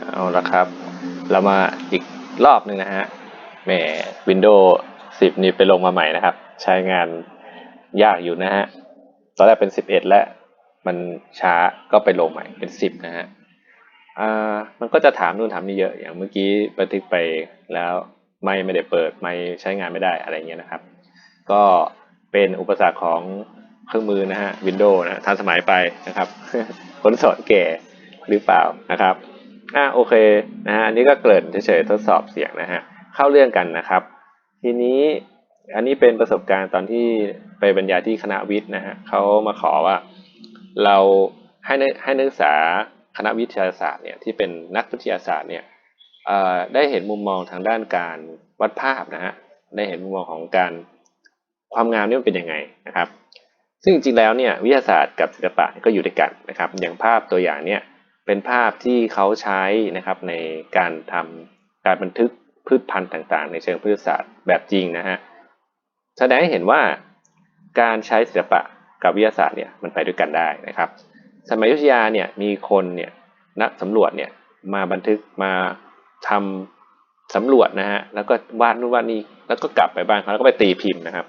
เอาละครับ เรามาอีกรอบหนึ่งนะฮะแหม Windows 10 นี่ไปลงมาใหม่นะครับ ใช้งานยากอยู่นะฮะ ตอนแรกเป็น 11 แล้ว มันช้าก็ไปลงใหม่เป็น 10 นะฮะอ่ามันก็จะถามนู่นถามนี่เยอะ อย่างเมื่อกี้บันทึกไปแล้วไม่ไม่ได้เปิดไม่ใช้งานไม่ได้อะไรเงี้ยนะครับ ก็เป็นอุปสรรคของเครื่องมือนะฮะ Windows นะทันสมัยไปนะครับ คนสอนแก่หรือเปล่านะครับ อ่าโอเคนะฮะอันนี้ก็เกริ่นเฉยๆทดสอบเสียงนะฮะเข้าเรื่องกันนะครับ ทีนี้อันนี้เป็นประสบการณ์ตอนที่ไปบรรยายที่คณะวิทย์นะฮะเขามาขอว่าเราให้นักให้นักศึกษาคณะวิทยาศาสตร์เนี่ยที่เป็นนักวิทยาศาสตร์เนี่ยเอ่อได้เห็นมุมมองทางด้านการวัดภาพนะฮะได้เห็นมุมมองของการความงามนี่มันเป็นยังไงนะครับ ซึ่งจริงๆแล้วเนี่ยวิทยาศาสตร์กับศิลปะก็อยู่ด้วยกันนะครับ อย่างภาพตัวอย่างเนี่ย เป็นภาพที่เขาใช้นะครับในการทำการบันทึกพืชพันธุ์ต่างๆ ในเชิงพืชศาสตร์แบบจริงนะฮะแสดงให้เห็นว่าการใช้ศิลปะกับวิทยาศาสตร์เนี่ยมันไปด้วยกันได้นะครับ สมัยยุธยาเนี่ยมีคนเนี่ยนักสำรวจเนี่ยมาบันทึกมาทำสำรวจนะฮะแล้วก็วาดนู่นวาดนี่แล้วก็กลับไปบ้านเขาแล้วก็ไปตีพิมพ์นะครับ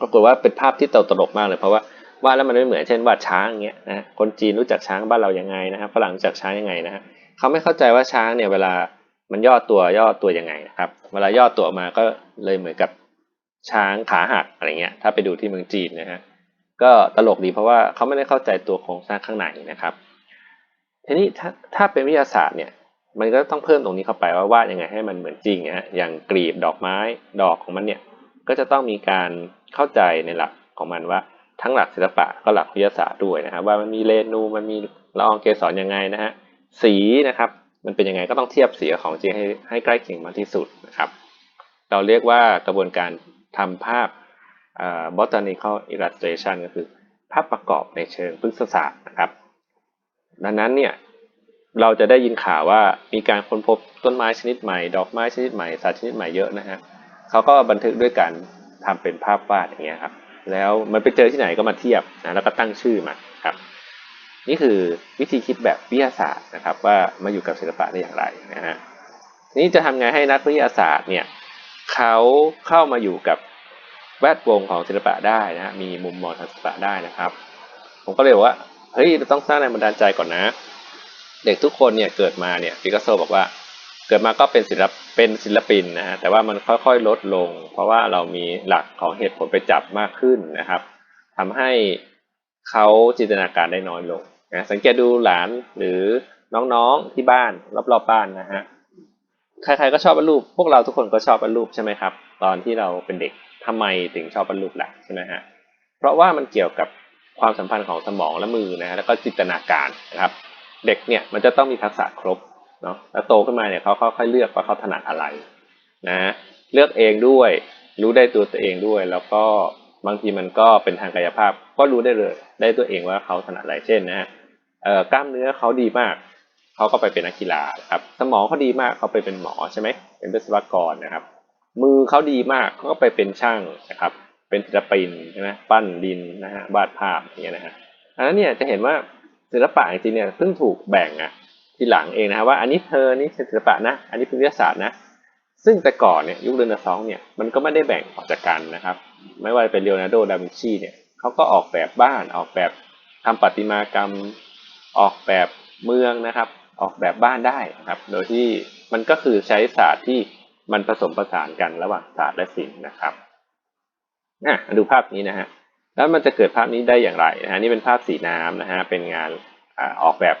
ปรากฏว่าเป็นภาพที่ตลกมากเลยเพราะว่า วาดแล้วมันไม่เหมือนเช่นวาดช้างอย่างเงี้ยนะคนจีนรู้จักช้างบ้านเรายังไงนะครับฝรั่งรู้จักช้างยังไงนะฮะเขาไม่เข้าใจว่าช้างเนี่ยเวลามันย่อตัวย่อตัวยังไงนะครับ เวลาย่อตัวมาก็เลยเหมือนกับช้างขาหักอะไรเงี้ย ถ้าไปดูที่เมืองจีนนะฮะก็ตลกดีเพราะว่าเขาไม่ได้เข้าใจตัวโครงสร้างข้างในนะครับ ทีนี้ถ้าถ้าเป็นวิทยาศาสตร์เนี่ย มันก็ต้องเพิ่มตรงนี้เข้าไปว่าวาดยังไงให้มันเหมือนจริงนะฮะอย่างกลีบดอกไม้ดอกของมันเนี่ยก็จะต้องมีการเข้าใจในหลักของมันว่า ทั้งหลักศิลปะก็หลักวิทยาศาสตร์ด้วยนะครับ ว่ามันมีเรนูมันมีละอองเกสรยังไงนะฮะสีนะครับ มันเป็นยังไงก็ต้องเทียบสีของจริงให้ให้ใกล้เคียงมากที่สุดนะครับ เราเรียกว่ากระบวนการทำภาพ botanical illustration ก็คือภาพประกอบในเชิงพฤกษศาสตร์นะครับ ดังนั้นเนี่ยเราจะได้ยินข่าวว่ามีการค้นพบต้นไม้ชนิดใหม่ ดอกไม้ชนิดใหม่สัตว์ชนิดใหม่เยอะนะฮะเขาก็บันทึกด้วยการทำเป็นภาพวาดอย่างเงี้ยครับ แล้วมันไปเจอที่ไหนก็มาเทียบนะแล้วก็ตั้งชื่อมาครับ นี่คือวิธีคิดแบบวิทยาศาสตร์นะครับ ว่ามาอยู่กับศิลปะได้อย่างไรนะฮะนี่จะทำไงให้นักวิทยาศาสตร์เนี่ยเขาเข้ามาอยู่กับแวดวงของศิลปะได้นะฮะมีมุมมองทางศิลปะได้นะครับ ผมก็เลยว่าเฮ้ยเราต้องสร้างแรงบันดาลใจก่อนนะ เด็กทุกคนเนี่ยเกิดมาเนี่ยปิกัสโซบอกว่า กิดมาก็เป็นศิลปเป็นศิลปินนะฮะแต่ว่ามันค่อยๆลดลง เพราะว่าเรามีหลักของเหตุผลไปจับมากขึ้นนะครับทำให้เขาจินตนาการได้น้อยลงนะสังเกตดูหลานหรือน้องๆที่บ้านรอบๆบ้านนะฮะใครๆก็ชอบวาดรูป พวกเราทุกคนก็ชอบวาดรูปใช่ไหมครับ ตอนที่เราเป็นเด็กทำไมถึงชอบวาดรูปล่ะใช่ไหมฮะเพราะว่ามันเกี่ยวกับความสัมพันธ์ของสมองและมือนะฮะแล้วก็จินตนาการนะครับ เด็กเนี่ยมันจะต้องมีทักษะครบ เนาะแล้วโตขึ้นมาเนี่ยเขาค่อยๆเลือกว่าเขาถนัดอะไรนะเลือกเองด้วย รู้ได้ตัวตัวเองด้วย แล้วก็บางทีมันก็เป็นทางกายภาพ ก็รู้ได้เลยได้ตัวเองว่าเขาถนัดอะไรเช่นนะฮะเอ่อกล้ามเนื้อเขาดีมากเขาก็ไปเป็นนักกีฬาครับสมองเขาดีมากเขาไปเป็นหมอใช่ไหมเป็นวิศวกรนะครับ มือเขาดีมากเขาก็ไปเป็นช่างนะครับ เป็นศิลปินใช่ไหมปั้นดินนะฮะวาดภาพอย่างเงี้ยนะฮะอันนั้นเนี่ยจะเห็นว่าศิลปะจริงๆเนี่ยเพิ่งถูกแบ่งอะ ทีหลังเองนะว่าอันนี้เธอนี่ศิลปะนะ อันนี้เป็นวิทยาศาสตร์นะ ซึ่งแต่ก่อนเนี่ยยุคเรเนซองส์เนี่ยมันก็ไม่ได้แบ่งออกจากกันนะครับ ไม่ว่าจะเป็นเลโอนาร์โด ดาวินชีเนี่ยเขาก็ออกแบบบ้านออกแบบทำประติมากรรมออกแบบเมืองนะครับ ออกแบบบ้านได้นะครับ โดยที่มันก็คือใช้ศาสตร์ที่มันผสมผสานกันระหว่างศาสตร์และศิลป์นะครับอะดูภาพนี้นะฮะแล้วมันจะเกิดภาพนี้ได้อย่างไรนะฮะนี่เป็นภาพสีน้ำนะฮะเป็นงานออกแบบ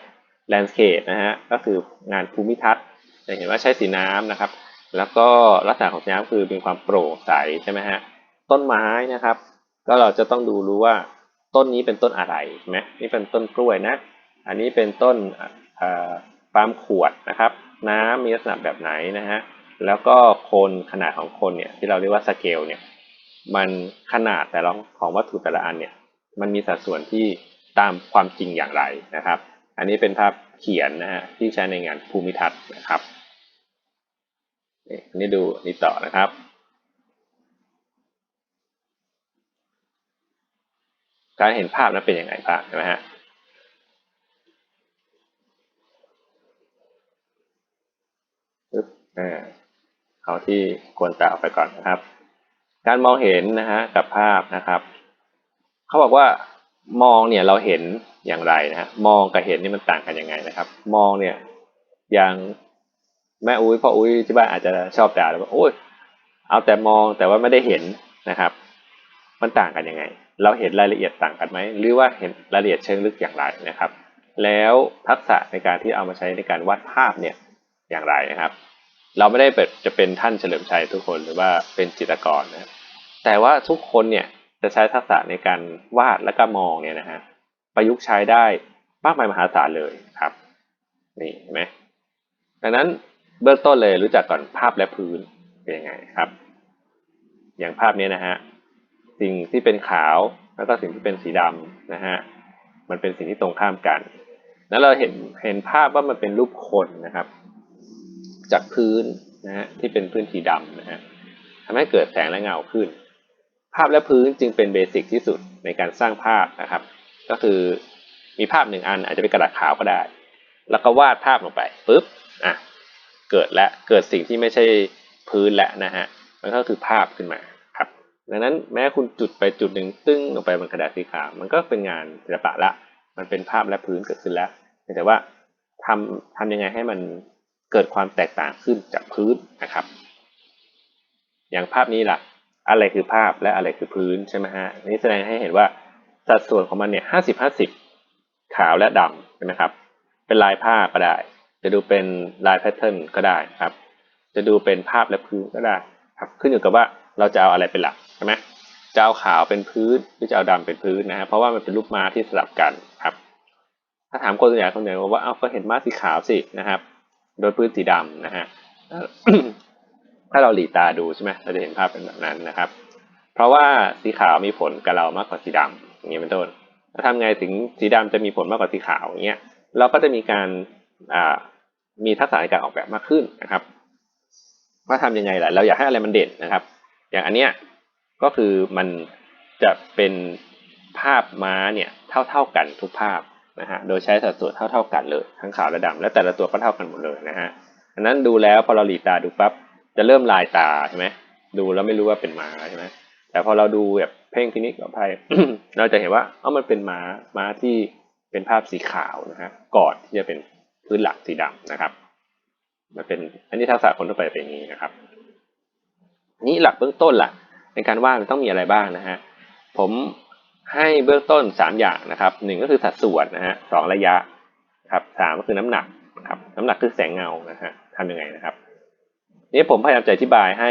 แลนด์สเคปนะฮะก็คืองานภูมิทัศน์จะเห็นว่าใช้สีน้ำนะครับ แล้วก็ลักษณะของสีน้ำคือมีความโปร่งใสใช่ไหมฮะต้นไม้นะครับ ก็เราจะต้องดูรู้ว่าต้นนี้เป็นต้นอะไรใช่ไหมนี่เป็นต้นกล้วยนะ อันนี้เป็นต้นปาล์มขวดนะครับ น้ำมีลักษณะแบบไหนนะฮะแล้วก็โคนขนาดของคนเนี่ยที่เราเรียกว่าสเกลเนี่ยมันขนาดแต่ละของวัตถุแต่ละอันเนี่ยมันมีสัดส่วนที่ตามความจริงอย่างไรนะครับ อันนี้เป็นภาพเขียนนะฮะที่ใช้ในงานภูมิทัศน์นะครับนี่ดูนี่ต่อนะครับ การเห็นภาพนั้นเป็นยังไงบ้างใช่ไหมฮะเออเอาที่ควรตาออกไปก่อนนะครับ การมองเห็นนะฮะกับภาพนะครับ เขาบอกว่า มองเนี่ยเราเห็นอย่างไรนะฮะมองกับเห็นนี่มันต่างกันยังไงนะครับ มองเนี่ยอย่างแม่อุ้ยพ่ออุ้ยที่บ้านอาจจะชอบด่าเลยว่าโอ้ยเอาแต่มองแต่ว่าไม่ได้เห็นนะครับ มันต่างกันยังไง เราเห็นรายละเอียดต่างกันไหมหรือว่าเห็นรายละเอียดเชิงลึกอย่างไรนะครับ แล้วทักษะในการที่เอามาใช้ในการวาดภาพเนี่ยอย่างไรนะครับ เราไม่ได้เป็นจะเป็นท่านเฉลิมชัยทุกคนหรือว่าเป็นจิตรกรนะแต่ว่าทุกคนเนี่ย จะใช้ทักษะในการวาดและก็มองเนี่ยนะฮะประยุกต์ใช้ได้มากมายมหาศาลเลยครับนี่เห็นไหมดังนั้นเบื้องต้นเลยรู้จักก่อนภาพและพื้นเป็นยังไงครับ อย่างภาพนี้นะฮะสิ่งที่เป็นขาวแล้วก็สิ่งที่เป็นสีดำนะฮะมันเป็นสิ่งที่ตรงข้ามกัน แล้วเราเห็นเห็นภาพว่ามันเป็นรูปคนนะครับ จากพื้นนะฮะที่เป็นพื้นสีดำนะฮะทำให้เกิดแสงและเงาขึ้น ภาพและพื้นจึงเป็นเบสิกที่สุดในการสร้างภาพนะครับ ก็คือมีภาพหนึ่งอันอาจจะเป็นกระดาษขาวก็ได้ แล้วก็วาดภาพลงไปปุ๊บอะเกิดและเกิดสิ่งที่ไม่ใช่พื้นและนะฮะมันก็คือภาพขึ้นมาครับ ดังนั้นแม้คุณจุดไปจุดหนึ่งตึ้งลงไปบนกระดาษสีขาวมันก็เป็นงานศิลปะละ มันเป็นภาพและพื้นเกิดขึ้นแล้วแต่ว่าทำทำยังไงให้มันเกิดความแตกต่างขึ้นจากพื้นนะครับ อย่างภาพนี้ล่ะ อะไรคือภาพและอะไรคือพื้นใช่ไหมฮะนี่แสดงให้เห็นว่าสัดส่วนของมันเนี่ยห้าสิบห้าสิบขาวและดำใช่ไหมครับ เป็นลายผ้าก็ได้ จะดูเป็นลายแพทเทิร์นก็ได้ครับ จะดูเป็นภาพและพื้นก็ได้ครับขึ้นอยู่กับว่าเราจะเอาอะไรเป็นหลักใช่ไหมจะเอาขาวเป็นพื้นหรือจะเอาดำเป็นพื้นนะฮะเพราะว่ามันเป็นรูปม้าที่สลับกันครับ ถ้าถามคนส่วนใหญ่คนใหญ่บอกว่าเอาก็เห็นม้าสีขาวสินะครับ โดยพื้นสีดำนะฮะ ถ้าเราหลีตาดูใช่ไหมเราจะเห็นภาพเป็นแบบนั้นนะครับ เพราะว่าสีขาวมีผลกับเรามากกว่าสีดำอย่างนี้เป็นต้นแล้วทำไงถึงสีดำจะมีผลมากกว่าสีขาวอย่างเงี้ยเราก็จะมีการมีทักษะในการออกแบบมากขึ้นนะครับว่าทำยังไงล่ะเราอยากให้อะไรมันเด่นนะครับ อย่างอันเนี้ยก็คือมันจะเป็นภาพม้าเนี่ยเท่าๆกันทุกภาพนะฮะโดยใช้สัดส่วนเท่าๆกันเลยทั้งขาวและดำและแต่ละตัวก็เท่ากันหมดเลยนะฮะอันนั้นดูแล้วพอเราหลีตาดูปั๊บ จะเริ่มลายตาใช่ไหมดูแล้วไม่รู้ว่าเป็นม้าใช่ไหมแต่พอเราดูแบบเพ่งพินิจกับไพ่เราจะเห็นว่าเอ้ามันเป็นม้าม้าที่เป็นภาพสีขาวนะฮะก่อนที่จะเป็นพื้นหลักสีดำนะครับ มันเป็นอันนี้ทักษะคนทั่วไปเป็นอย่างนี้นะครับ นี่หลักเบื้องต้นล่ะ ในการวาดมันต้องมีอะไรบ้างนะฮะผมให้เบื้องต้นสามอย่างนะครับหนึ่งก็คือสัดส่วนนะฮะสองระยะครับสามก็คือน้ำหนักนะครับ น้ำหนักคือแสงเงานะฮะทำยังไงนะครับ นี่ผมพยายามจะอธิบายให้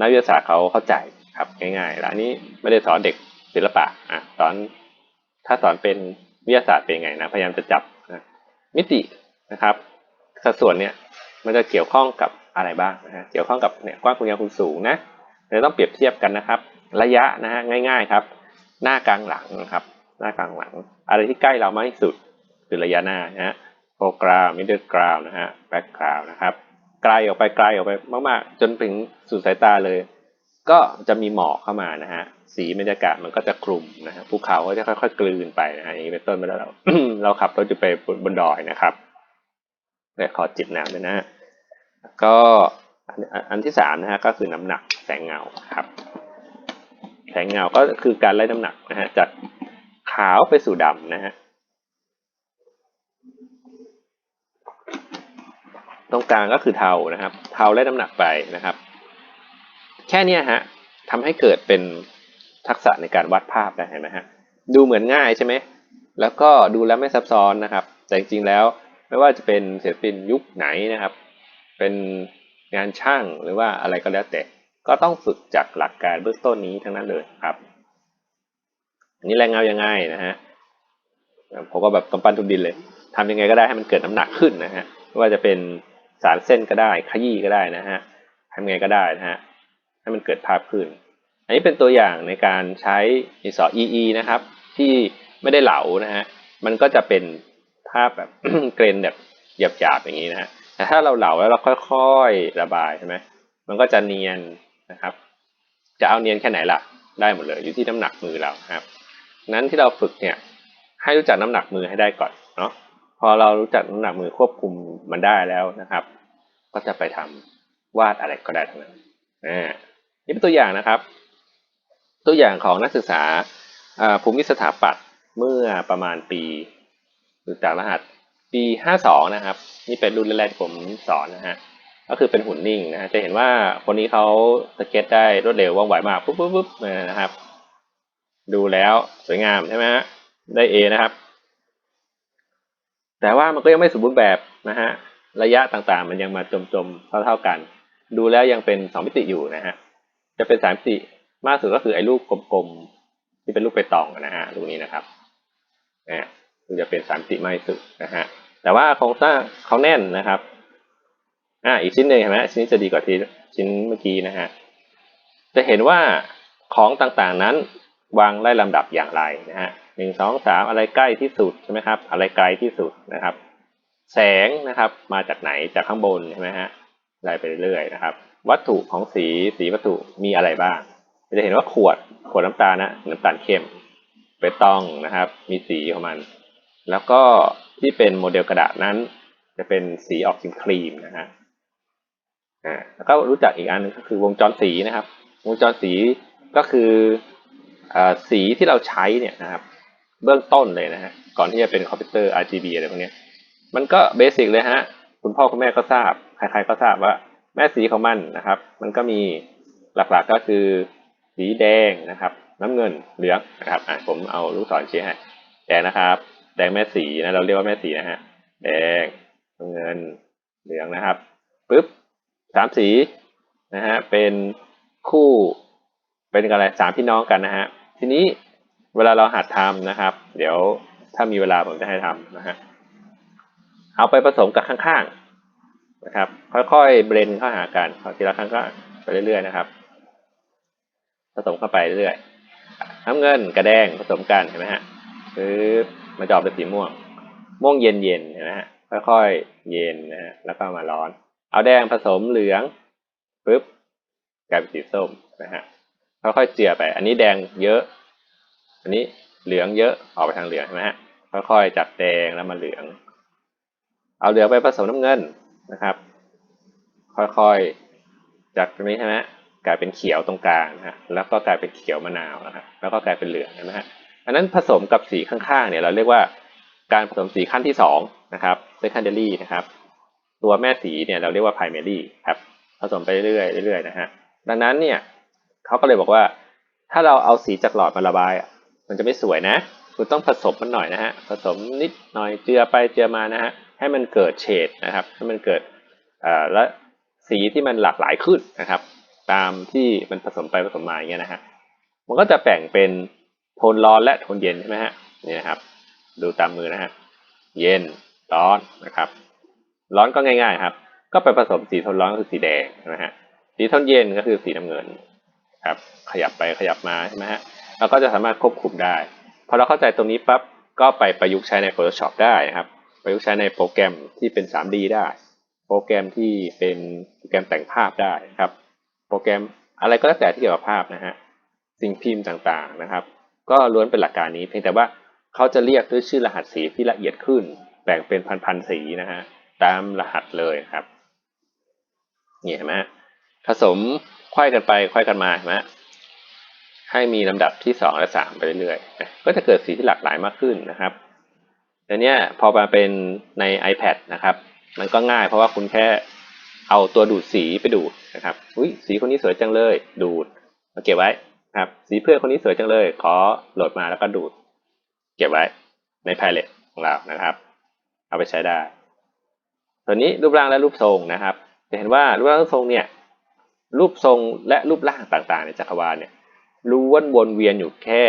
นักวิทยาศาสตร์เขาเข้าใจครับง่ายๆแล้วอันนี้ไม่ได้สอนเด็กศิลปะอะสอนถ้าสอนเป็นวิทยาศาสตร์เป็นไงนะพยายามจะจับนะมิตินะครับ สัดส่วนเนี่ยมันจะเกี่ยวข้องกับอะไรบ้างนะฮะเกี่ยวข้องกับเนี่ยกว้างคุณยาวคุณสูงนะเราต้องเปรียบเทียบกันนะครับ ระยะนะฮะง่าย ๆครับ หน้ากลางหลังนะครับ หน้ากลางหลัง อะไรที่ใกล้เรามากที่สุดคือระยะหน้านะฮะโฟกราวมิดเดิลกราวนะฮะแบ็กกราวนะครับ ไกลออกไปไกลออกไปมากๆ จนถึงสุดสายตาเลย ก็จะมีหมอกเข้ามานะฮะ สีบรรยากาศมันก็จะคลุมนะฮะภูเขาก็จะค่อยๆกลืนไปนะฮะอย่างนี้เป็นต้นไปแล้วเราเราขับรถจะไปบนดอยนะครับเนี่ยขอจิบน้ำด้วยนะฮะก็อันที่สามนะฮะก็คือน้ำหนักแสงเงาครับ แสงเงาก็คือการไล่น้ำหนักนะฮะจากขาวไปสู่ดำนะฮะ ตรงกลางก็คือเทานะครับ เทาไล่น้ำหนักไปนะครับ แค่นี้ฮะทำให้เกิดเป็นทักษะในการวาดภาพได้เห็นไหมฮะดูเหมือนง่ายใช่ไหมแล้วก็ดูแล้วไม่ซับซ้อนนะครับ แต่จริงๆแล้วไม่ว่าจะเป็นศิลปินยุคไหนนะครับ เป็นงานช่างหรือว่าอะไรก็แล้วแต่ ก็ต้องฝึกจากหลักการเบื้องต้นนี้ทั้งนั้นเลยครับนนี้แรงเงายังไงนะฮะผมก็แบบกำปั้นทุบดินเลยทำยังไงก็ได้ให้มันเกิดน้ำหนักขึ้นนะฮะไม่ว่าจะเป็น สารเส้นก็ได้ขยี้ก็ได้นะฮะทำไงก็ได้นะฮะให้มันเกิดภาพขึ้น อันนี้เป็นตัวอย่างในการใช้ดินสอ EE นะครับ ที่ไม่ได้เหลานะฮะมันก็จะเป็นภาพแบบเกรนแบบหยาบๆอย่างนี้นะฮะแต่ถ้าเราเหลาแล้วเราค่อยๆระบายใช่ไหมมันก็จะเนียนนะครับ จะเอาเนียนแค่ไหนล่ะ ได้หมดเลยอยู่ที่น้ำหนักมือเราครับ นั้นที่เราฝึกเนี่ยให้รู้จักน้ำหนักมือให้ได้ก่อนเนาะ พอเรารู้จักน้ำหนักมือควบคุมมันได้แล้วนะครับ ก็จะไปทวาดอะไรก็ได้ทั้งนั้นอ่านี่เป็นตัวอย่างนะครับ ตัวอย่างของนักศึกษาอ่าภูมิสถาปัตย์เมื่อประมาณปีหรือจากรหัสปี 52 นะครับ นี่เป็นรุ่นแรกๆที่ผมสอนนะฮะก็คือเป็นหุ่นนิ่งนะฮะจะเห็นว่าคนนี้เขาสเก็ตได้รวดเร็วว่องไวมากปุ๊บปุ๊บปุ๊บนะครับ ดูแล้วสวยงามใช่ไหมฮะได้ A นะครับ แต่ว่ามันก็ยังไม่สมบูรณ์แบบนะฮะระยะต่างๆ มันยังมาจมๆเท่าๆกัน ดูแล้วยังเป็นสองมิติอยู่นะฮะจะเป็นสามมิติมากสุดก็คือไอ้ลูกกลมๆที่เป็นลูกไปตองนะฮะลูกนี้นะครับนะมันจะเป็นสามมิติมากสุดนะฮะแต่ว่าโครงสร้างเขาแน่นนะครับอ่าอีกชิ้นหนึ่งเห็นไหมชิ้นนี้จะดีกว่าที่ชิ้นเมื่อกี้นะฮะจะเห็นว่าของต่างๆนั้น วางไล่ลำดับอย่างไรนะฮะหนึ่งสองสามอะไรใกล้ที่สุดใช่ไหมครับ อะไรไกลที่สุดนะครับ แสงนะครับมาจากไหนจากข้างบนใช่ไหมฮะไล่ไปเรื่อยๆนะครับ วัตถุของสีสีวัตถุมีอะไรบ้างจะเห็นว่าขวดขวดน้ำตาลนะน้ำตาลเข้มเบตองนะครับ มีสีของมัน แล้วก็ที่เป็นโมเดลกระดาษนั้น จะเป็นสีออกครีครีมนะฮะอ่าแล้วก็รู้จักอีกอันหนึงก็คือวงจรสีนะครับ วงจรสีก็คือ สีที่เราใช้เนี่ยนะครับเบื้องต้นเลยนะฮะก่อนที่จะเป็นคอมพิวเตอร์ RGB อะไรพวกนี้มันก็เบสิกเลยฮะคุณพ่อคุณแม่ก็ทราบใครๆก็ทราบว่าแม่สีของมันนะครับ มันก็มีหลักๆก็คือสีแดงนะครับ น้ำเงินเหลืองนะครับอะผมเอาลูกศรชี้ให้แดงนะครับ แดงแม่สีนะเราเรียกว่าแม่สีนะฮะแดงน้ำเงินเหลืองนะครับปึ๊บสามสีนะฮะเป็นคู่เป็นอะไรสามพี่น้องกันนะฮะ ทีนี้เวลาเราหัดทำนะครับ เดี๋ยวถ้ามีเวลาผมจะให้ทำนะฮะเอาไปผสมกับข้างๆนะครับ ค่อยๆเบรนเข้าหากันเอาทีละครั้งก็ไปเรื่อยๆนะครับ ผสมเข้าไปเรื่อยๆน้ำเงินกระแดงผสมกันเห็นไหมฮะปึ๊บมันจออกเป็นสีม่วง ม่วงเย็นเย็นๆเห็นไหมฮะค่อยๆเย็นนะฮะแล้วก็มาร้อน เอาแดงผสมเหลืองปึ๊บกลายเป็นสีส้มนะฮะ ค่อยๆเจือไป อันนี้แดงเยอะ อันนี้เหลืองเยอะออกไปทางเหลืองใช่ไหมฮะค่อยๆจากแดงแล้วมาเหลือง เอาเหลืองไปผสมน้ำเงินนะครับ ค่อยๆจากตรงนี้ใช่ไหมฮะกลายเป็นเขียวตรงกลางนะฮะแล้วก็กลายเป็นเขียวมะนาวนะครับแล้วก็กลายเป็นเหลืองใช่ไหมฮะอันนั้นผสมกับสีข้างๆเนี่ยเราเรียกว่าการผสมสีขั้นที่สองนะครับ secondary นะครับ ตัวแม่สีเนี่ยเราเรียกว่า primary ครับ ผสมไปเรื่อยๆเรื่อยๆนะฮะดังนั้นเนี่ย เขาก็เลยบอกว่า ถ้าเราเอาสีจากหลอดมาระบายอะมันจะไม่สวยนะ คุณต้องผสมมันหน่อยนะฮะผสมนิดหน่อยเจือไปเจือมานะฮะให้มันเกิดเฉดนะครับ ให้มันเกิดและสีที่มันหลากหลายขึ้นนะครับ ตามที่มันผสมไปผสมมาอย่างเงี้ยนะฮะมันก็จะแบ่งเป็นโทนร้อนและโทนเย็นใช่ไหมฮะนี่นะครับ ดูตามมือนะฮะเย็นร้อนนะครับ ร้อนก็ง่ายๆครับ ก็ไปผสมสีโทนร้อนก็คือสีแดงนะฮะสีโทนเย็นก็คือสีน้ำเงิน ครับขยับไปขยับมาใช่ไหมฮะเราก็จะสามารถควบคุมได้พอเราเข้าใจตรงนี้ปั๊บก็ไปประยุกต์ใช้ใน Photoshop ได้นะครับ ประยุกต์ใช้ในโปรแกรมที่เป็น 3D ได้ โปรแกรมที่เป็นโปรแกรมแต่งภาพได้นะครับ โปรแกรมอะไรก็แล้วแต่ที่เกี่ยวกับภาพนะฮะสิ่งพิมพ์ต่างๆนะครับ ก็ล้วนเป็นหลักการนี้ เพียงแต่ว่าเขาจะเรียกด้วยชื่อรหัสสีที่ละเอียดขึ้น แบ่งเป็นพันๆสีนะฮะตามรหัสเลยครับนี่เห็นไหมผสม ไขว้กันไปไขว้กันมาเห็นไหมให้มีลำดับที่สองและสามไปเรื่อยๆ ก็จะเกิดสีที่หลากหลายมากขึ้นนะครับแต่เนี้ยพอมาเป็นใน iPad นะครับ มันก็ง่ายเพราะว่าคุณแค่เอาตัวดูดสีไปดูดนะครับ อุ้ยสีคนนี้สวยจังเลย ดูดมาเก็บไว้ครับ สีเพื่อนคนนี้สวยจังเลย ขอโหลดมาแล้วก็ดูด เก็บไว้ใน Palette ของเรานะครับ เอาไปใช้ได้ ตัวนี้รูปร่างและรูปทรงนะครับ จะเห็นว่ารูปร่างรูปทรงเนี่ย รูปทรงและรูปร่างต่างๆ ในจักรวาลเนี่ยล้วนวนเวียนอยู่แค่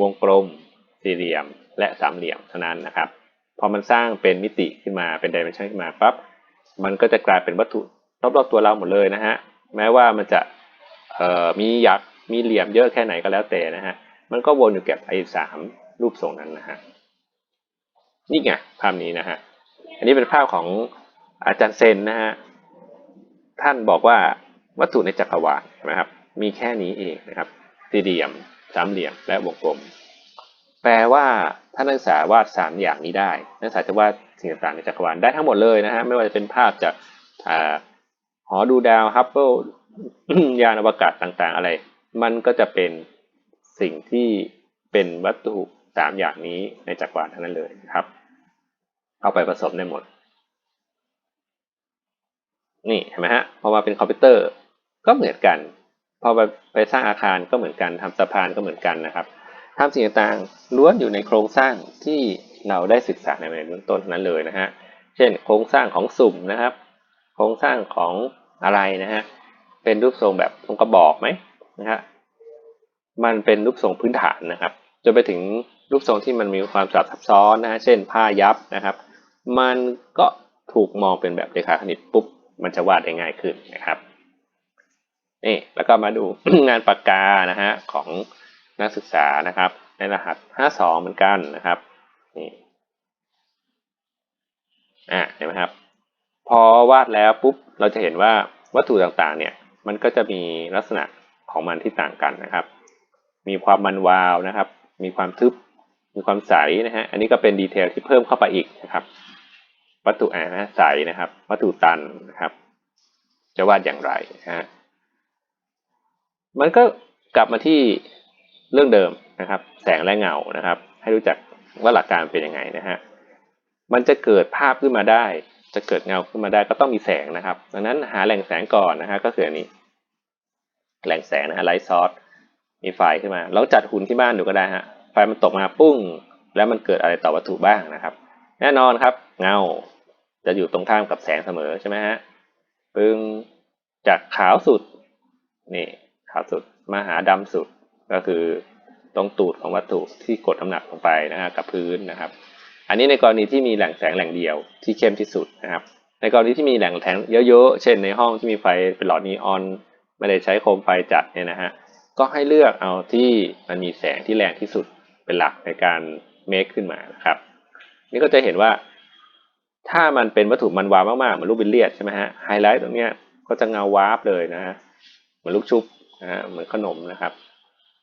วงกลม สี่เหลี่ยม และสามเหลี่ยมเท่านั้นนะครับ พอมันสร้างเป็นมิติขึ้นมาเป็นดิเมนชันขึ้นมาปั๊บมันก็จะกลายเป็นวัตถุรอบๆตัวเราหมดเลยนะฮะแม้ว่ามันจะมีหยักมีเหลี่ยมเยอะแค่ไหนก็แล้วแต่นะฮะมันก็วนอยู่กับไอ้สามรูปทรงนั้นนะฮะนี่ไงภาพนี้นะฮะอันนี้เป็นภาพของอาจารย์เซนนะฮะท่านบอกว่า วัตถุในจักรวาลนะครับ มีแค่นี้เองนะครับ สี่เหลี่ยม สามเหลี่ยม และวงกลม แปลว่าถ้านักศึกษาวาดสามอย่างนี้ได้ นักศึกษาจะวาดสิ่งต่างๆในจักรวาลได้ทั้งหมดเลยนะฮะ ไม่ว่าจะเป็นภาพจากอาหอดูดาวฮับเบิลยานอวกาศต่างๆอะไร มันก็จะเป็นสิ่งที่เป็นวัตถุสามอย่างนี้ในจักรวาลทั้งนั้นเลยนะครับ เอาไปผสมได้หมด นี่เห็นไหมฮะ พอมาเป็นคอมพิวเตอร์ ก็เหมือนกัน พอไปไปสร้างอาคารก็เหมือนกันทำสะพานก็เหมือนกันนะครับทำสิ่งต่างๆล้วนอยู่ในโครงสร้างที่เราได้ศึกษาในเบื้องต้นนั้นเลยนะฮะ เช่น โครงสร้างของสุ่มนะครับ โครงสร้างของอะไรนะฮะ เป็นรูปทรงแบบทรงกระบอกไหมนะฮะ มันเป็นรูปทรงพื้นฐานนะครับ จนไปถึงรูปทรงที่มันมีความสลับซับซ้อนนะฮะ เช่น ผ้ายับนะครับ มันก็ถูกมองเป็นแบบเรขาคณิตปุ๊บ มันจะวาดได้ง่ายขึ้นนะครับ นี่แล้วก็มาดูงานปากกานะฮะของนักศึกษานะครับ ในรหัส 52 เหมือนกันนะครับนี่อ่าเห็นไหมครับ พอวาดแล้วปุ๊บเราจะเห็นว่าวัตถุต่างๆ เนี่ยมันก็จะมีลักษณะของมันที่ต่างกันนะครับ มีความมันวาวนะครับ มีความทึบ มีความใสนะฮะ อันนี้ก็เป็นดีเทลที่เพิ่มเข้าไปอีกนะครับ วัตถุอ่าใสนะครับ วัตถุตันนะครับ จะวาดอย่างไรนะฮะ มันก็กลับมาที่เรื่องเดิมนะครับ แสงและเงานะครับ ให้รู้จักว่าหลักการเป็นยังไงนะฮะมันจะเกิดภาพขึ้นมาได้ จะเกิดเงาขึ้นมาได้ก็ต้องมีแสงนะครับ ดังนั้นหาแหล่งแสงก่อนนะฮะก็คืออันนี้ แหล่งแสงนะฮะไลท์ซอร์สมีไฟขึ้นมาเราจัดหุ่นที่บ้านดูก็ได้ฮะไฟมันตกมาปุ้ง แล้วมันเกิดอะไรต่อวัตถุบ้างนะครับ แน่นอนครับ เงาจะอยู่ตรงข้ามกับแสงเสมอใช่ไหมฮะปึ้งจากขาวสุดนี่ ขาวสุดมาหาดำสุดก็คือตรงตูดของวัตถุที่กดน้ำหนักลงไปนะฮะกับพื้นนะครับ อันนี้ในกรณีที่มีแหล่งแสงแหล่งเดียวที่เข้มที่สุดนะครับ ในกรณีที่มีแหล่งแสงเยอะๆ เช่นในห้องที่มีไฟเป็นหลอดนีออนไม่ได้ใช้โคมไฟจัดเนี่ยนะฮะก็ให้เลือกเอาที่มันมีแสงที่แรงที่สุดเป็นหลักในการเมคขึ้นมานะครับ นี่ก็จะเห็นว่า ถ้ามันเป็นวัตถุมันวาวมากๆเหมือนลูกบิลเลียดใช่ไหมฮะไฮไลท์ตรงเนี้ยก็จะเงาวาร์ปเลยนะฮะเหมือนลูกชุบ นะฮะเหมือนขนมนะครับ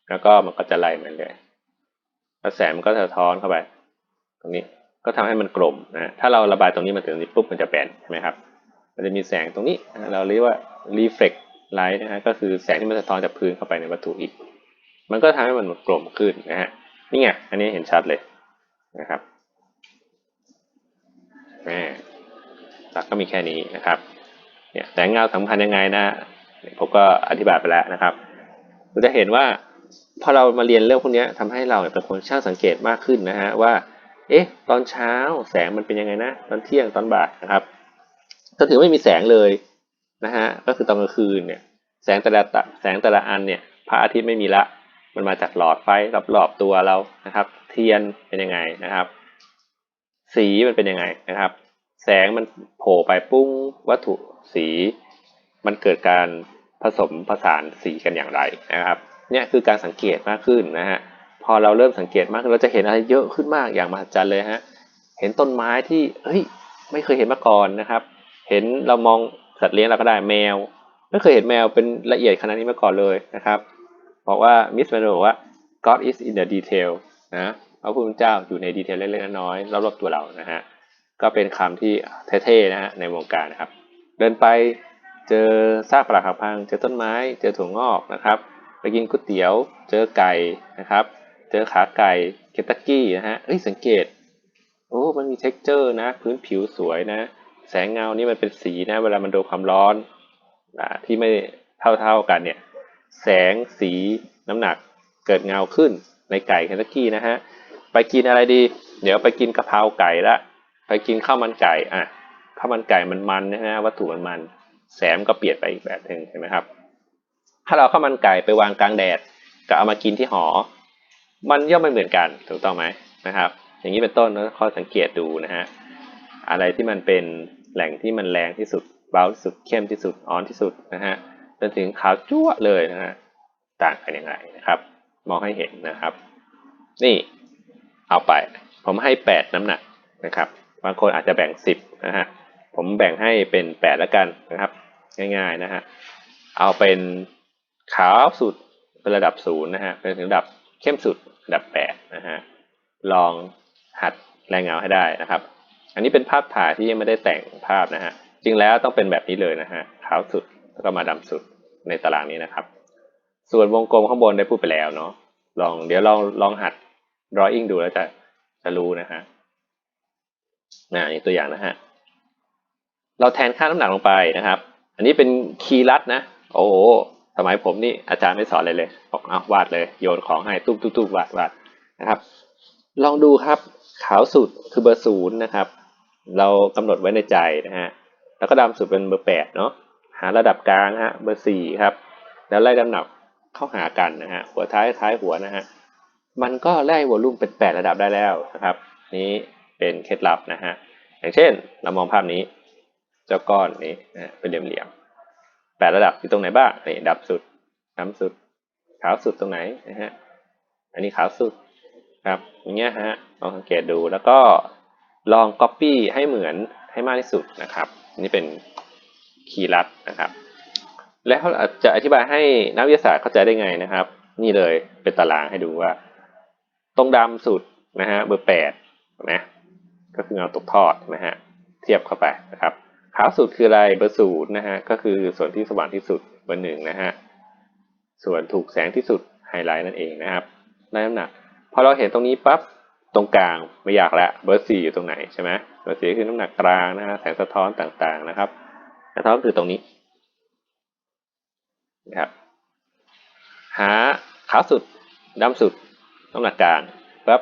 แล้วก็มันก็จะไหลมันเลยแล้วแสงมันก็สะท้อนเข้าไป ตรงนี้ก็ทำให้มันกลมนะถ้าเราระบายตรงนี้มาถึงนี้ปุ๊บมันจะแบนใช่ไหมครับ มันจะมีแสงตรงนี้เราเรียกว่า reflect light นะฮะก็คือแสงที่มันสะท้อนจากพื้นเข้าไปในวัตถุอีก มันก็ทำให้มันกลมขึ้นนะฮะนี่ไงอันนี้เห็นชัดเลยนะครับแหมหลักก็มีแค่นี้นะครับเนี่ยแสงเงาสำคัญยังไงนะ ผมก็อธิบายไปแล้วนะครับเราจะเห็นว่าพอเรามาเรียนเรื่องพวกนี้ทำให้เราเป็นคนช่างสังเกตมากขึ้นนะฮะว่า เอ๊ะ ตอนเช้าแสงมันเป็นยังไงนะ ตอนเที่ยงตอนบ่ายนะครับถ้าถือไม่มีแสงเลยนะฮะก็คือตอนกลางคืนเนี่ยแสงแต่ละตะแสงแต่ละอันเนี่ยพระอาทิตย์ไม่มีละมันมาจากหลอดไฟรอบๆตัวเรานะครับ เทียนเป็นยังไงนะครับ สีมันเป็นยังไงนะครับ แสงมันโผล่ไปปุ้งวัตถุสี มันเกิดการผสมผสานสีกันอย่างไรนะครับเนี่ยคือการสังเกตมากขึ้นนะฮะพอเราเริ่มสังเกตมากขึ้นเราจะเห็นอะไรเยอะขึ้นมากอย่างมหัศจรรย์เลยฮะเห็นต้นไม้ที่เฮ้ยไม่เคยเห็นมาก่อนนะครับ เห็นเรามองสัตว์เลี้ยงเราก็ได้แมว ไม่เคยเห็นแมวเป็นละเอียดขนาดนี้มาก่อนเลยนะครับบอกว่ามิสแมนบอกว่า God is in the detail นะพระพุทธเจ้าอยู่ในดีเทลเล็กๆน้อยๆรอบๆตัวเรานะฮะก็เป็นคำที่เท่ๆนะฮะในวงการนะครับ เดินไป เจอซากปรักหักพัง เจอต้นไม้ เจอถั่วงอกนะครับ ไปกินก๋วยเตี๋ยว เจอไก่นะครับ เจอขาไก่เคตักกี้นะฮะเอ้ยสังเกต โอ้ มันมี t e x t อร์นะ พื้นผิวสวยนะ แสงเงานี่มันเป็นสีนะ เวลามันโดนความร้อนนะที่ไม่เท่าๆกันเนี่ย แสง สี น้ำหนัก เกิดเงาขึ้นในไก่เคตักกี้นะฮะ ไปกินอะไรดี เดี๋ยวไปกินกะเพราไก่ละ ไปกินข้าวมันไก่ อะ ข้าวมันไก่มันมันนะฮะ วัตถุมันมัน แสงก็เปลี่ยนไปอีกแบบหนึ่งเห็นไหมครับ ถ้าเราข้าวมันไก่ไปวางกลางแดดกับเอามากินที่หอ มันย่อมไม่เหมือนกันถูกต้องไหมนะครับ อย่างนี้เป็นต้นนะข้อสังเกตดูนะฮะอะไรที่มันเป็นแหล่งที่มันแรงที่สุดเบาที่สุดเข้มที่สุดอ่อนที่สุดนะฮะจนถึงขาวจั่วเลยนะฮะต่างกันยังไงนะครับ มองให้เห็นนะครับ นี่เอาไป ผมให้แปดน้ำหนักนะครับ บางคนอาจจะแบ่งสิบนะฮะ ผมแบ่งให้เป็นแปดแล้วกันนะครับ ง่ายๆนะฮะเอาเป็นขาวสุดเป็นระดับศูนย์นะฮะเป็นถึงระดับเข้มสุดระดับแปดนะฮะลองหัดแรงเงาให้ได้นะครับ อันนี้เป็นภาพถ่ายที่ยังไม่ได้แต่งภาพนะฮะจริงแล้วต้องเป็นแบบนี้เลยนะฮะขาวสุดแล้วก็มาดำสุดในตารางนี้นะครับ ส่วนวงกลมข้างบนได้พูดไปแล้วเนาะลองเดี๋ยวลองลองหัด drawing ดูแล้วจะจะรู้นะฮะนะนี่ตัวอย่างนะฮะ เราแทนค่าน้ำหนักลงไปนะครับ อันนี้เป็นคีย์ลัดนะ โอ้โหสมัยผมนี่อาจารย์ไม่สอนเลยเลยบอกเอาวาดเลย โยนของให้ตุ๊บตุ๊บตุ๊บวาดวาดนะครับ ลองดูครับขาวสุดคือเบอร์ศูนย์นะครับ เรากำหนดไว้ในใจนะฮะแล้วก็ดำสุดเป็นเบอร์แปดเนาะหาระดับกลางฮะเบอร์สี่ครับ แล้วไล่ลำดับเข้าหากันนะฮะหัวท้ายท้ายหัวนะฮะมันก็ไล่วอลลุ่มเป็นแปดระดับได้แล้วนะครับ นี้เป็นเคล็ดลับนะฮะอย่างเช่นเรามองภาพนี้ เจ้าก้อนนี้นะเป็นเหลี่ยมๆแปดระดับอยู่ตรงไหนบ้างนี่ดับสุดดำสุด ขาวสุดตรงไหนนะฮะอันนี้ขาวสุดครับอย่างเงี้ยฮะลองสังเกตดูแล้วก็ลอง Copy ให้เหมือนให้มากที่สุดนะครับ นี่เป็นคีย์ลัดนะครับ แล้วจะอธิบายให้นักวิทยาศาสตร์เข้าใจได้ไงนะครับ นี่เลยเป็นตารางให้ดูว่า ตรงดำสุดนะฮะเบอร์แปดนะก็คือเงาตกทอดนะฮะเทียบเข้าไปนะครับ ขาวสุดคืออะไรเบอร์ศูนย์นะฮะก็คือส่วนที่สว่างที่สุดเบอร์หนึ่งนะฮะส่วนถูกแสงที่สุดไฮไลท์นั่นเองนะครับได้น้ำหนักพอเราเห็นตรงนี้ปั๊บตรงกลางไม่อยากละเบอร์สี่อยู่ตรงไหนใช่ไหมเบอร์สี่คือน้ำหนักกลางนะฮะแสงสะท้อนต่างๆนะครับสะท้อนคือตรงนี้นะครับหาขาวสุดดำสุดน้ำหนักกลางปั๊บ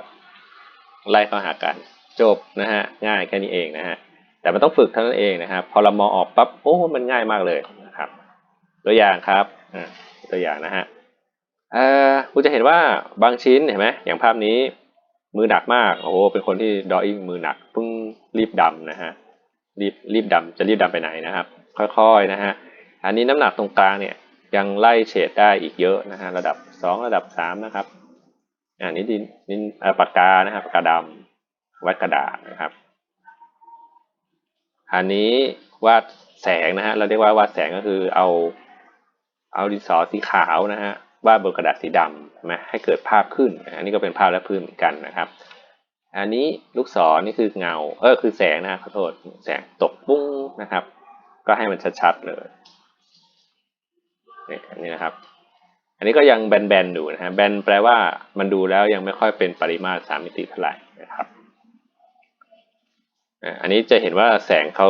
ไล่เข้าหากันจบนะฮะง่ายแค่นี้เองนะฮะ แต่มันต้องฝึกเท่านั้นเองนะครับ พอเรามองออกปั๊บโอ้มันง่ายมากเลยนะครับ ตัวอย่างครับอ่าตัวอย่างนะฮะเออคุณจะเห็นว่าบางชิ้นเห็นไหมอย่างภาพนี้มือหนักมากโอ้โหเป็นคนที่ดออิ่งมือหนักเพิ่งรีบดำนะฮะรีบรีบดำจะรีบดำไปไหนนะครับ ค่อยๆนะฮะอันนี้น้ำหนักตรงกลางเนี่ยยังไล่เฉดได้อีกเยอะนะฮะระดับสองระดับสามนะครับอันนี้ดินดินอ่อปากกานะครับปากกาดำวัดกระดาษนะครับ อันนี้วาดแสงนะฮะ เราเรียกว่าวาดแสงก็คือเอาเอาดินสอสีขาวนะฮะวาดบนกระดาษสีดำนะให้เกิดภาพขึ้น อันนี้ก็เป็นภาพและพื้นเหมือนกันนะครับ อันนี้ลูกศรนี่คือเงา เออคือแสงนะขอโทษแสงตกปุ้งนะครับ ก็ให้มันชัดๆเลยนี่อันนี้นะครับ อันนี้ก็ยังแบนๆอยู่นะฮะแบนแปลว่ามันดูแล้วยังไม่ค่อยเป็นปริมาตรสามมิติเท่าไหร่นะครับ อันนี้จะเห็นว่าแสงเขา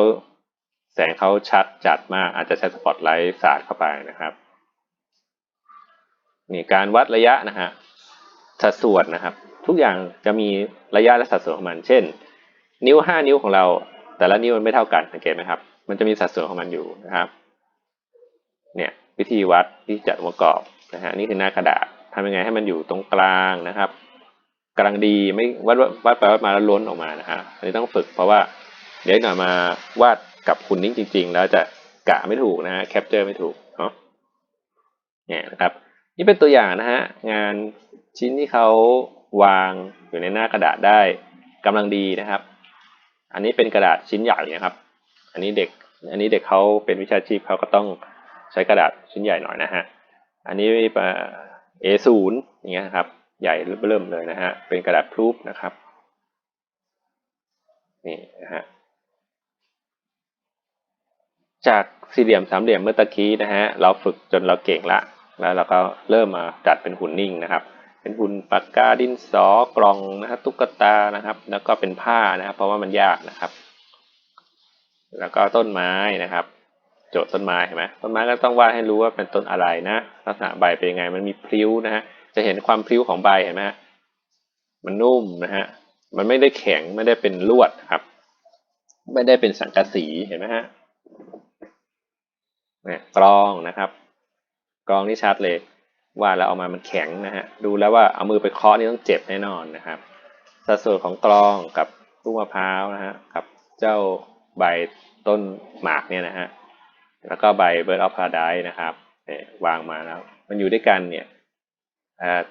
แสงเขาชัดจัดมาก อาจจะใช้สปอตไลท์สาดเข้าไปนะครับนี่การวัดระยะนะฮะสัดส่วนนะครับ ทุกอย่างจะมีระยะและสัดส่วนของมัน เช่น นิ้วห้านิ้วของเรา แต่ละนิ้วมันไม่เท่ากันสังเกตไหมครับ มันจะมีสัดส่วนของมันอยู่นะครับ เนี่ยวิธีวัดที่จัดองค์ประกอบนะฮะนี่คือหน้ากระดาษทำยังไงให้มันอยู่ตรงกลางนะครับ กำลังดีไม่วัดวัดไปวัดมาแล้วล้นออกมานะฮะอันนี้ต้องฝึกเพราะว่าเดี๋ยวหน่อยมาวาดกับคุณนิ่งจริง ๆ แล้วจะกะไม่ถูกนะฮะแคปเจอร์ไม่ถูกเนาะเนี่ยนะครับ นี่เป็นตัวอย่างนะฮะงานชิ้นที่เขาวางอยู่ในหน้ากระดาษได้กำลังดีนะครับ อันนี้เป็นกระดาษชิ้นใหญ่นะครับ อันนี้เด็กอันนี้เด็กเขาเป็นวิชาชีพเขาก็ต้องใช้กระดาษชิ้นใหญ่หน่อยนะฮะอันนี้เอศูนย์อย่างเงี้ยครับ ใหญ่เริ่มเลยนะฮะ เป็นกระดาษพรูฟนะครับ นี่นะฮะ จากสี่เหลี่ยมสามเหลี่ยมเมื่อตะกี้นะฮะ เราฝึกจนเราเก่งละ แล้วเราก็เริ่มมาจัดเป็นหุ่นนิ่งนะครับ เป็นหุ่นปากกาดินสอกล่องนะครับตุ๊กตานะครับ แล้วก็เป็นผ้านะครับ เพราะว่ามันยากนะครับ แล้วก็ต้นไม้นะครับโจทย์ต้นไม้เห็นไหมต้นไม้ก็ต้องวาดให้รู้ว่าเป็นต้นอะไรนะ ลักษณะใบเป็นยังไงมันมีพลิ้วนะฮะ จะเห็นความพลิ้วของใบเห็นไหมฮะมันนุ่มนะฮะมันไม่ได้แข็งไม่ได้เป็นลวดครับ ไม่ได้เป็นสังกะสีเห็นไหมฮะเนี่ยกรองนะครับ กรองนี่ชัดเลย ว่าดแล้วออกมามันแข็งนะฮะดูแล้วว่าเอามือไปเคาะนี่ต้องเจ็บแน่นอนนะครับสัดส่วนของกรองกับลูกมะพร้าวนะฮะกับเจ้าใบต้นหมากเนี่ยนะฮะแล้วก็ใบเบิร์ดออฟพาราไดนะครับเนี่ยวางมาแล้ว มันอยู่ด้วยกันเนี่ย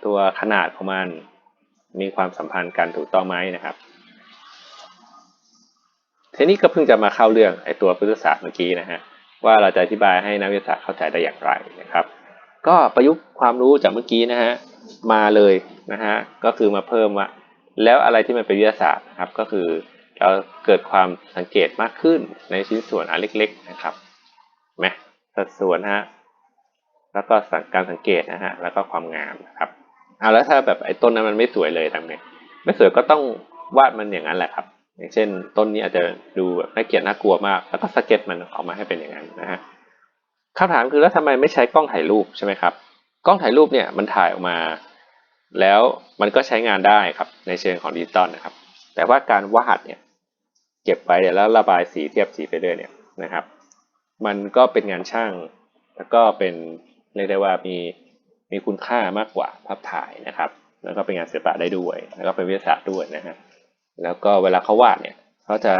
ตัวขนาดของมันมีความสัมพันธ์กันถูกต้องไหมนะครับ ทีนี้ก็เพิ่งจะมาเข้าเรื่องไอ้ตัวพฤกษศาสตร์เมื่อกี้นะฮะว่าเราจะอธิบายให้นักวิทยาศาสตร์เข้าใจได้อย่างไรนะครับ ก็ประยุกต์ความรู้จากเมื่อกี้นะฮะมาเลยนะฮะก็คือมาเพิ่มว่าแล้วอะไรที่มันเป็นวิทยาศาสตร์นะครับ ก็คือเราเกิดความสังเกตมากขึ้นในชิ้นส่วนอันเล็ก ๆ นะครับไหมสัดส่วนฮะ แล้วก็การสังเกตนะฮะแล้วก็ความงามนะครับเอาแล้วถ้าแบบไอ้ต้นนั้นมันไม่สวยเลยทำไงไม่สวยก็ต้องวาดมันอย่างนั้นแหละครับ อย่างเช่น ต้นนี้อาจจะดูแบบน่าเกลียดน่ากลัวมาก แล้วก็สเก็ตมันออกมาให้เป็นอย่างนั้นนะฮะคำถามคือแล้วทำไมไม่ใช้กล้องถ่ายรูปใช่ไหมครับกล้องถ่ายรูปเนี่ยมันถ่ายออกมา แล้วมันก็ใช้งานได้ครับในเชิงของดิจิตอลนะครับ แต่ว่าการวาดเนี่ยเก็บไปแล้วระบายสีเทียบสีไปเรื่อยเนี่ยนะครับ มันก็เป็นงานช่างแล้วก็เป็น เรียกได้ว่ามีมีคุณค่ามากกว่าภาพถ่ายนะครับ แล้วก็เป็นงานศิลปะได้ด้วย แล้วก็เป็นวิทยาศาสตร์ด้วยนะฮะแล้วก็เวลาเขาวาดเนี่ยเขาจะ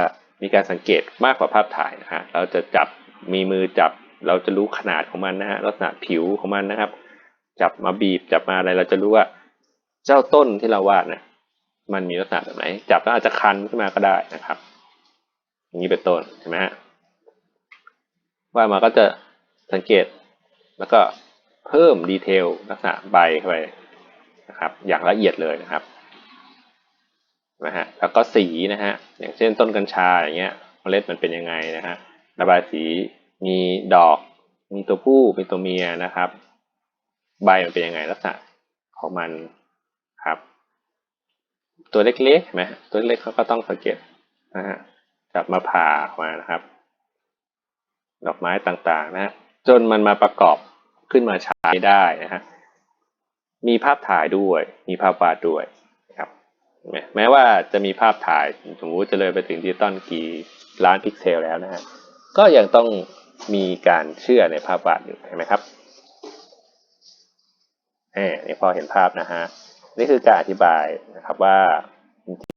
มีการสังเกตมากกว่าภาพถ่ายนะฮะเราจะจับมีมือจับเราจะรู้ขนาดของมันนะฮะลักษณะผิวของมันนะครับ จับมาบีบจับมาอะไรเราจะรู้ว่าเจ้าต้นที่เราวาดนะมันมีลักษณะแบบไหนจับแล้วอาจจะคันขึ้นมาก็ได้นะครับอย่างนี้เป็นต้นใช่ไหมฮะว่าดมาก็จะสังเกตแล้วก็ เพิ่มดีเทลลักษณะใบเข้าไปนะครับ อย่างละเอียดเลยนะครับนะฮะแล้วก็สีนะฮะอย่างเช่นต้นกัญชาอย่างเงี้ยเมล็ดมันเป็นยังไงนะฮะระบายสีมีดอก มีตัวผู้มีตัวเมียนะครับ ใบมันเป็นยังไงลักษณะของมันครับ ตัวเล็กๆเห็นไหมตัวเล็กเขาก็ต้องสังเกตนะฮะจับมาผ่าออกมานะครับ ดอกไม้ต่างๆนะฮะจนมันมาประกอบ ขึ้นมาใช้ได้นะฮะมีภาพถ่ายด้วย มีภาพวาดด้วยครับเห็นไหมแม้ว่าจะมีภาพถ่ายสมมติจะเลยไปถึงดิจิตอลกี่ล้านพิกเซลแล้วนะฮะก็ยังต้องมีการเชื่อในภาพวาดอยู่เห็นไหมครับเนี่พอเห็นภาพนะฮะนี่คือการอธิบายนะครับว่า